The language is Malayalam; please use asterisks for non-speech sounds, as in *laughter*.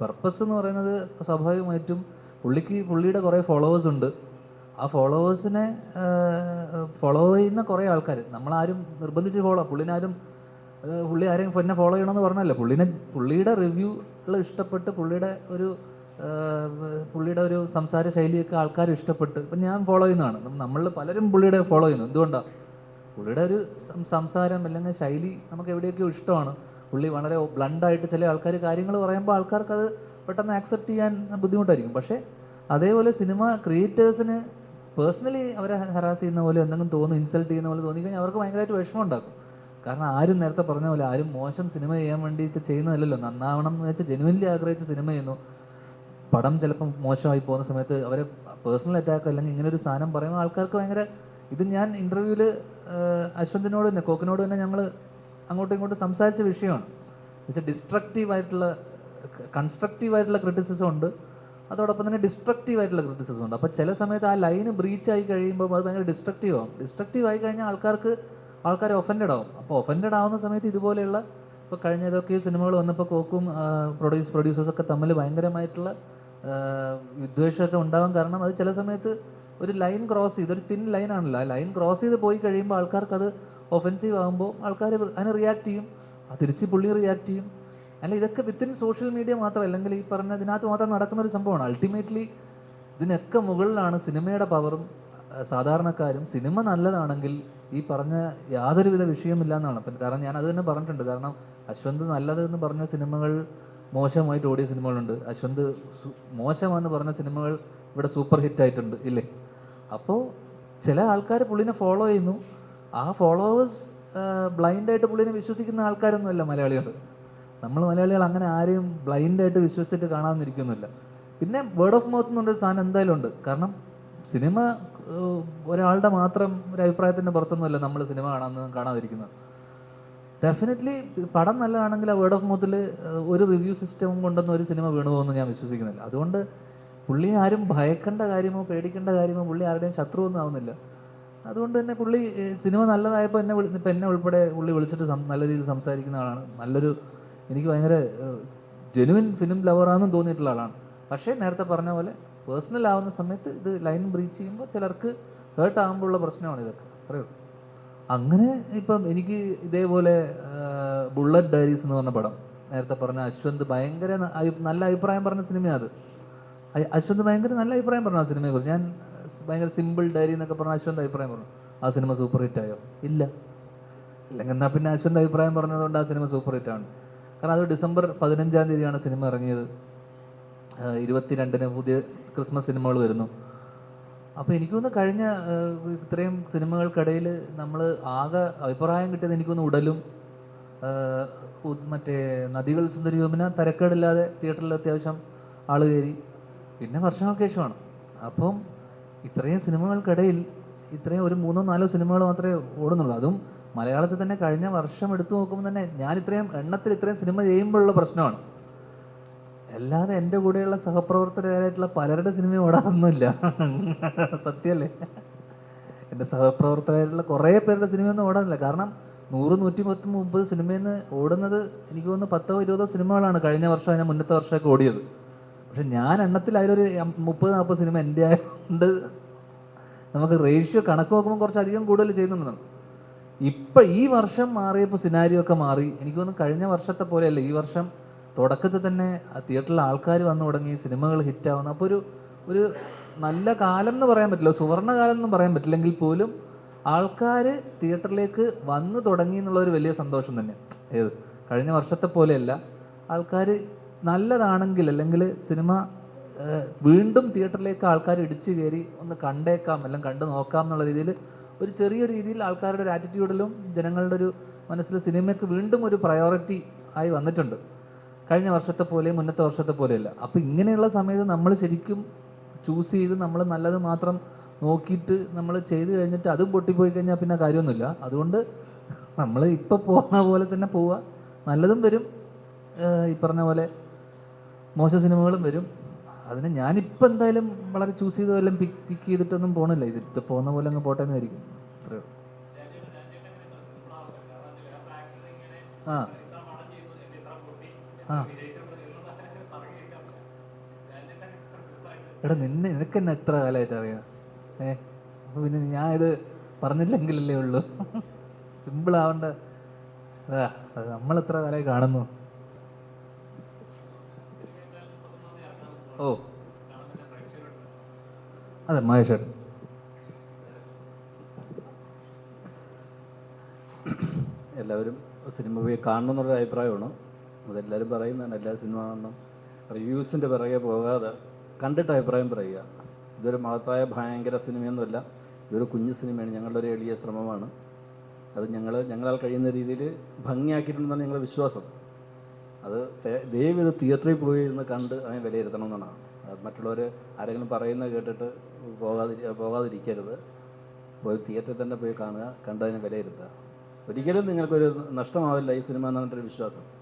പർപ്പസ് എന്ന് പറയുന്നത് സ്വാഭാവികമായിട്ടും പുള്ളിക്ക് പുള്ളിയുടെ കുറേ ഫോളോവേഴ്സ് ഉണ്ട്. ആ ഫോളോവേഴ്സിനെ ഫോളോ ചെയ്യുന്ന കുറേ ആൾക്കാർ നമ്മളാരും നിർബന്ധിച്ച് ഫോളോ പുള്ളിനാരും പുള്ളി ആരെയും എന്നെ ഫോളോ ചെയ്യണമെന്ന് പറഞ്ഞല്ല പുള്ളിനെ പുള്ളിയുടെ റിവ്യൂകൾ ഇഷ്ടപ്പെട്ട് പുള്ളിയുടെ ഒരു പുള്ളിയുടെ ഒരു സംസാര ശൈലിയൊക്കെ ആൾക്കാർ ഇഷ്ടപ്പെട്ട് ഇപ്പം ഞാൻ ഫോളോ ചെയ്യുന്നതാണ്. നമ്മൾ പലരും പുള്ളിയുടെ ഫോളോ ചെയ്യുന്നു. എന്തുകൊണ്ടാണ് പുള്ളിയുടെ ഒരു സംസാരം അല്ലെങ്കിൽ ശൈലി നമുക്ക് എവിടെയൊക്കെയോ ഇഷ്ടമാണ്. പുള്ളി വളരെ ബ്ലണ്ടായിട്ട് ചില ആൾക്കാർ കാര്യങ്ങൾ പറയുമ്പോൾ ആൾക്കാർക്ക് അത് പെട്ടെന്ന് ആക്സെപ്റ്റ് ചെയ്യാൻ ബുദ്ധിമുട്ടായിരിക്കും. പക്ഷേ അതേപോലെ സിനിമ ക്രിയേറ്റേഴ്സിന് പേഴ്സണലി അവരെ ഹരാസ് ചെയ്യുന്ന പോലെ എന്തെങ്കിലും തോന്നുന്നു ഇൻസൾട്ട് ചെയ്യുന്ന പോലെ തോന്നിക്കഴിഞ്ഞാൽ അവർക്ക് ഭയങ്കരമായിട്ട് വിഷമം ഉണ്ടാക്കും കാരണം ആരും നേരത്തെ പറഞ്ഞ പോലെ ആരും മോശം സിനിമ ചെയ്യാൻ വേണ്ടിയിട്ട് ചെയ്യുന്നതല്ലല്ലോ. നന്നാവണം എന്ന് വെച്ചാൽ ജെനുവൻലി ആഗ്രഹിച്ച് സിനിമ ചെയ്യുന്നു. പടം ചിലപ്പം മോശമായി പോകുന്ന സമയത്ത് അവരെ പേഴ്സണൽ അറ്റാക്ക് അല്ലെങ്കിൽ ഇങ്ങനെ ഒരു സാധനം പറയുമ്പോൾ ആൾക്കാർക്ക് ഭയങ്കര ഇത് ഞാൻ ഇന്റർവ്യൂവിൽ അശ്വന്തിനോട് തന്നെ കോക്കിനോട് തന്നെ ഞങ്ങൾ അങ്ങോട്ടും ഇങ്ങോട്ടും സംസാരിച്ച വിഷയമാണ്. വെച്ചാൽ ഡിസ്ട്രക്റ്റീവ് ആയിട്ടുള്ള കൺസ്ട്രക്റ്റീവ് ആയിട്ടുള്ള ക്രിറ്റിസിസം ഉണ്ട്. അതോടൊപ്പം തന്നെ ഡിസ്ട്രക്റ്റീവ് ആയിട്ടുള്ള ക്രിറ്റിസിസം ഉണ്ട്. അപ്പോൾ ചില സമയത്ത് ആ ലൈന് ബ്രീച്ച് ആയി കഴിയുമ്പോൾ അത് ഭയങ്കര ഡിസ്ട്രക്റ്റീവ് ആവും. ഡിസ്ട്രക്റ്റീവ് ആയി കഴിഞ്ഞാൽ ആൾക്കാർക്ക് ആൾക്കാർ ഒഫൻഡഡ് ആവും. അപ്പോൾ ഒഫൻഡഡ് ആവുന്ന സമയത്ത് ഇതുപോലെയുള്ള ഇപ്പോൾ കഴിഞ്ഞ ഇതൊക്കെ സിനിമകൾ വന്നപ്പോൾ കോക്കും പ്രൊഡ്യൂസ് പ്രൊഡ്യൂസേഴ്സൊക്കെ തമ്മിൽ ഭയങ്കരമായിട്ടുള്ള വിദ്വേഷമൊക്കെ ഉണ്ടാവാൻ കാരണം അത് ചില സമയത്ത് ഒരു ലൈൻ ക്രോസ് ചെയ്ത് ഒരു തിൻ ലൈൻ ആണല്ലോ. ആ ലൈൻ ക്രോസ് ചെയ്ത് പോയി കഴിയുമ്പോൾ ആൾക്കാർക്ക് അത് ഒഫൻസീവ് ആകുമ്പോൾ ആൾക്കാർ അതിന് റിയാക്ട് ചെയ്യും. തിരിച്ച് പുള്ളി റിയാക്ട് ചെയ്യും. അല്ല ഇതൊക്കെ വിത്തിൻ സോഷ്യൽ മീഡിയ മാത്രം അല്ലെങ്കിൽ ഈ പറഞ്ഞ ഇതിനകത്ത് മാത്രം നടക്കുന്ന ഒരു സംഭവമാണ്. അൾട്ടിമേറ്റ്ലി ഇതിനൊക്കെ മുകളിലാണ് സിനിമയുടെ പവറും സാധാരണക്കാരും. സിനിമ നല്ലതാണെങ്കിൽ ഈ പറഞ്ഞ യാതൊരുവിധ വിഷയമില്ല എന്നാണ് അപ്പം കാരണം ഞാൻ അത് തന്നെ പറഞ്ഞിട്ടുണ്ട്. കാരണം അശ്വന്ത് നല്ലത് എന്ന് പറഞ്ഞ സിനിമകൾ മോശമായിട്ട് ഓടിയ സിനിമകളുണ്ട് അശ്വന്ത് മോശമാണെന്ന് പറഞ്ഞ സിനിമകൾ ഇവിടെ സൂപ്പർ ഹിറ്റ് ആയിട്ടുണ്ട്. ഇല്ലേ? അപ്പോൾ ചില ആൾക്കാർ പുള്ളിനെ ഫോളോ ചെയ്യുന്നു. ആ ഫോളോവേഴ്സ് ബ്ലൈൻഡായിട്ട് പുള്ളിനെ വിശ്വസിക്കുന്ന ആൾക്കാരൊന്നുമല്ല മലയാളികൾ. നമ്മൾ മലയാളികൾ അങ്ങനെ ആരെയും ബ്ലൈൻഡായിട്ട് വിശ്വസിച്ചിട്ട് കാണാമെന്നിരിക്കുന്നില്ല പിന്നെ വേർഡ് ഓഫ് മൗത്ത് എന്ന് സാധനം എന്തായാലും ഉണ്ട്. കാരണം സിനിമ ഒരാളുടെ മാത്രം ഒരു അഭിപ്രായത്തിന്റെ പുറത്തൊന്നുമല്ല നമ്മൾ സിനിമ കാണാമെന്ന് കാണാതിരിക്കുന്നത്. ഡെഫിനറ്റ്ലി പടം നല്ലതാണെങ്കിൽ ആ വേർഡ് ഓഫ് മൗത്തിൽ ഒരു റിവ്യൂ സിസ്റ്റം കൊണ്ടൊന്നും ഒരു സിനിമ വീണു പോകുമെന്ന് ഞാൻ വിശ്വസിക്കുന്നില്ല. അതുകൊണ്ട് പുള്ളി ആരും ഭയക്കേണ്ട കാര്യമോ പേടിക്കേണ്ട കാര്യമോ പുള്ളി ആരുടെയും ശത്രുവൊന്നും ആവുന്നില്ല. അതുകൊണ്ട് തന്നെ പുള്ളി സിനിമ നല്ലതായപ്പോൾ എന്നെ വിളി ഇപ്പം എന്നെ ഉൾപ്പെടെ പുള്ളി വിളിച്ചിട്ട് നല്ല രീതിയിൽ സംസാരിക്കുന്ന ആളാണ്. നല്ലൊരു എനിക്ക് ഭയങ്കര ജെനുവിൻ ഫിലിം ലവറാണെന്നും തോന്നിയിട്ടുള്ള ആളാണ്. പക്ഷേ നേരത്തെ പറഞ്ഞ പോലെ പേഴ്സണൽ ആവുന്ന സമയത്ത് ഇത് ലൈൻ ബ്രീച്ച് ചെയ്യുമ്പോൾ ചിലർക്ക് ഹേർട്ട് ആകുമ്പോഴുള്ള പ്രശ്നമാണ് ഇതൊക്കെ. അത്രയേ ഉള്ളൂ. അങ്ങനെ ഇപ്പം എനിക്ക് ഇതേപോലെ ബുള്ളറ്റ് ഡയറീസ് എന്ന് പറഞ്ഞ പടം നേരത്തെ പറഞ്ഞ അശ്വന്ത് ഭയങ്കര നല്ല അഭിപ്രായം പറഞ്ഞ സിനിമയാണ് അത്. അശ്വന്ത് ഭയങ്കര നല്ല അഭിപ്രായം പറഞ്ഞു ആ സിനിമയെക്കുറിച്ച്. ഞാൻ ഭയങ്കര സിമ്പിൾ ഡയറി എന്നൊക്കെ പറഞ്ഞ അശ്വന്ത് അഭിപ്രായം പറഞ്ഞു. ആ സിനിമ സൂപ്പർ ഹിറ്റ് ആയോ? ഇല്ല. ഇല്ലെങ്കിൽ എന്നാൽ പിന്നെ അശ്വന്ത് അഭിപ്രായം പറഞ്ഞതുകൊണ്ട് ആ സിനിമ സൂപ്പർ ഹിറ്റ് ആണ്. കാരണം അത് ഡിസംബർ പതിനഞ്ചാം തീയതിയാണ് സിനിമ ഇറങ്ങിയത്. ഇരുപത്തിരണ്ടിന് പുതിയ ക്രിസ്മസ് സിനിമകൾ വരുന്നു. അപ്പോൾ എനിക്ക് തോന്നുന്നു കഴിഞ്ഞ ഇത്രയും സിനിമകൾക്കിടയിൽ നമ്മൾ ആകെ അഭിപ്രായം കിട്ടിയത് എനിക്ക് ഉടലും മറ്റേ നദികൾ സുന്ദരി സുന്ദരിയോമിന തരക്കേടില്ലാതെ തിയേറ്ററിൽ അത്യാവശ്യം ആൾ കയറി. പിന്നെ വർഷങ്ങൾക്ക് ശേഷമാണ്. അപ്പം ഇത്രയും സിനിമകൾക്കിടയിൽ ഇത്രയും ഒരു മൂന്നോ നാലോ സിനിമകൾ മാത്രമേ ഓടുന്നുള്ളൂ. അതും മലയാളത്തിൽ തന്നെ കഴിഞ്ഞ വർഷം എടുത്തു നോക്കുമ്പോൾ തന്നെ ഞാൻ ഇത്രയും എണ്ണത്തിൽ ഇത്രയും സിനിമ ചെയ്യുമ്പോഴുള്ള പ്രശ്നമാണ്. അല്ലാതെ എന്റെ കൂടെയുള്ള സഹപ്രവർത്തകരായിട്ടുള്ള പലരുടെ സിനിമ ഓടാറൊന്നുമില്ല. സത്യമല്ലേ? എന്റെ സഹപ്രവർത്തകരായിട്ടുള്ള കുറേ പേരുടെ സിനിമയൊന്നും ഓടാനില്ല കാരണം നൂറ് നൂറ്റി പത്ത് മുപ്പത് സിനിമയിൽ നിന്ന് ഓടുന്നത് എനിക്ക് തോന്നുന്നു പത്തോ ഇരുപതോ സിനിമകളാണ് കഴിഞ്ഞ വർഷം അതിന് മുന്നത്തെ വർഷമൊക്കെ ഓടിയത്. പക്ഷെ ഞാൻ എണ്ണത്തിൽ അതിലൊരു മുപ്പത് നാൽപ്പത് സിനിമ എന്റെ ആയതുകൊണ്ട് നമുക്ക് റേഷ്യോ കണക്ക് നോക്കുമ്പോൾ കുറച്ചധികം കൂടുതൽ ചെയ്യുന്നുണ്ട് ഇപ്പം ഈ വർഷം മാറിയപ്പോൾ സിനാരിയോ ഒക്കെ മാറി. എനിക്ക് തോന്നുന്നു കഴിഞ്ഞ വർഷത്തെ പോലെയല്ല. ഈ വർഷം തുടക്കത്തിൽ തന്നെ തിയേറ്ററിൽ ആൾക്കാർ വന്നു തുടങ്ങി സിനിമകൾ ഹിറ്റാവുന്നു അപ്പോൾ ഒരു ഒരു നല്ല കാലം എന്ന് പറയാൻ പറ്റില്ല. സുവർണ കാലം എന്നും പറയാൻ പറ്റില്ലെങ്കിൽ പോലും ആൾക്കാർ തിയേറ്ററിലേക്ക് വന്നു തുടങ്ങി എന്നുള്ള ഒരു വലിയ സന്തോഷം തന്നെ. ഏത്? കഴിഞ്ഞ വർഷത്തെ പോലെയല്ല. ആൾക്കാർ നല്ലതാണെങ്കിൽ അല്ലെങ്കിൽ സിനിമ വീണ്ടും തിയേറ്ററിലേക്ക് ആൾക്കാർ ഇടിച്ചു കയറി ഒന്ന് കണ്ടേക്കാം എല്ലാം കണ്ടു നോക്കാം എന്നുള്ള രീതിയിൽ ഒരു ചെറിയ രീതിയിൽ ആൾക്കാരുടെ ഒരു ആറ്റിറ്റ്യൂഡിലും ജനങ്ങളുടെ ഒരു മനസ്സിൽ സിനിമയ്ക്ക് വീണ്ടും ഒരു പ്രയോറിറ്റി ആയി വന്നിട്ടുണ്ട്. കഴിഞ്ഞ വർഷത്തെ പോലെ മുന്നത്തെ വർഷത്തെ പോലെയല്ല. അപ്പോൾ ഇങ്ങനെയുള്ള സമയത്ത് നമ്മൾ ശരിക്കും ചൂസ് ചെയ്ത് നമ്മൾ നല്ലത് മാത്രം നോക്കിയിട്ട് നമ്മൾ ചെയ്ത് കഴിഞ്ഞിട്ട് അതും പൊട്ടിപ്പോയി കഴിഞ്ഞാൽ പിന്നെ കാര്യമൊന്നുമില്ല. അതുകൊണ്ട് നമ്മൾ ഇപ്പോൾ പോകുന്ന പോലെ തന്നെ പോവുക. നല്ലതും വരും. ഈ പറഞ്ഞ പോലെ മോശം സിനിമകളും വരും. അതിന് ഞാനിപ്പോൾ എന്തായാലും വളരെ ചൂസ് ചെയ്ത് വല്ലതും പിക്ക് പിക്ക് ചെയ്തിട്ടൊന്നും പോകണില്ല ഇത് പോകുന്ന പോലെ അങ്ങ് പോട്ടെ എന്നായിരിക്കും. അത്രയോ ആ. ആ. എടാ നിന്നെ നിനക്ക് എന്നെ എത്ര കാലമായിട്ട് അറിയാം? ഏ? അപ്പൊ പിന്നെ ഞാൻ ഇത് പറഞ്ഞില്ലെങ്കിലല്ലേ ഉള്ളൂ. *laughs* സിമ്പിൾ ആവണ്ട. നമ്മൾ എത്ര കാലമായി കാണുന്നു? ഓ. അതെ മഹേഷേട്ടൻ എല്ലാവരും സിനിമ പോയി കാണണം എന്നൊരു അഭിപ്രായമാണ്. അതെല്ലാവരും പറയുന്നതാണ് എല്ലാ സിനിമ കാണണം. റിവ്യൂസിന്റെ പിറകെ പോകാതെ കണ്ടിട്ട് അഭിപ്രായം പറയുക. ഇതൊരു മഹത്തായ ഭയങ്കര സിനിമയൊന്നുമല്ല. ഇതൊരു കുഞ്ഞു സിനിമയാണ്. ഞങ്ങളുടെ ഒരു എളിയ ശ്രമമാണ്. അത് ഞങ്ങൾ ഞങ്ങളാൽ കഴിയുന്ന രീതിയിൽ ഭംഗിയാക്കിയിട്ടുണ്ടെന്നാണ് ഞങ്ങളുടെ വിശ്വാസം. അത് ദേ- ദയവ് ഇത് തിയേറ്ററിൽ പോയി ഇരുന്ന് കണ്ട് അതിനെ വിലയിരുത്തണം എന്നാണ് മറ്റുള്ളവർ ആരെങ്കിലും പറയുന്നത് കേട്ടിട്ട് പോകാതിരി പോകാതിരിക്കരുത്. പോയി തിയേറ്ററിൽ തന്നെ പോയി കാണുക കണ്ടതിനെ വിലയിരുത്തുക. ഒരിക്കലും നിങ്ങൾക്കൊരു നഷ്ടമാവില്ല ഈ സിനിമ എന്ന് വിശ്വാസം.